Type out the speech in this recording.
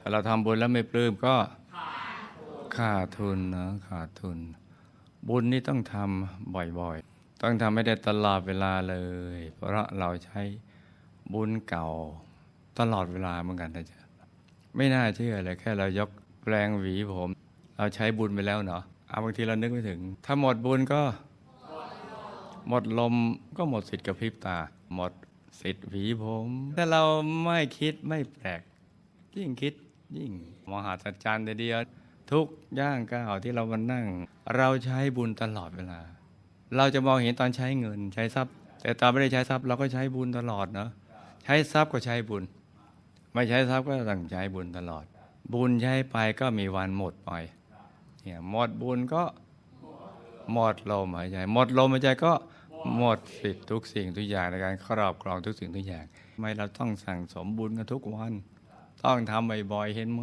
ถ้าเราทำบุญแล้วไม่ปลื้มก็ขาดทุนนะขาดทุน บุญนี่ต้องทำบ่อยๆ ต้องทำให้ได้ตลอดเวลาเลย เพราะเราใช้บุญเก่าตลอดเวลาเหมือนกันนะจ๊ะไม่น่าเชื่อเลยแค่เรายกแปลงหวีผม เราใช้บุญไปแล้วเนาะเอาบางทีเรานึกไม่ถึง ถ้าหมดบุญก็ หมดลมก็หมดสิทธิ์กระพริบตา หมดสิทธิ์หวีผมถ้าเราไม่คิดไม่แปลกยิ่งคิด ยิ่ง มหัศจรรย์ทีเดียวทุกย่างก้าวที่เรามานั่ง เราใช้บุญตลอดเวลา เราจะมองเห็นตอนใช้เงินใช้ทรัพย์ แต่ตอนไม่ได้ใช้ทรัพย์เราก็ใช้บุญตลอดเนาะใช้ทรัพย์ก็ใช้บุญ ไม่ใช้ทรัพย์ก็ต้องใช้บุญตลอด บุญใช้ไปก็มีวันหมดไปเนี่ยหมดบุญก็หมดลมหายใจหมดลมหายใจก็หมดสิทธิ์ทุกสิ่งทุกอย่างในการครอบครองทุกสิ่งทุกอย่างทำไมเราต้องสั่งสมบุญกันทุกวัน ต้องทำบ่อยๆเห็นไหม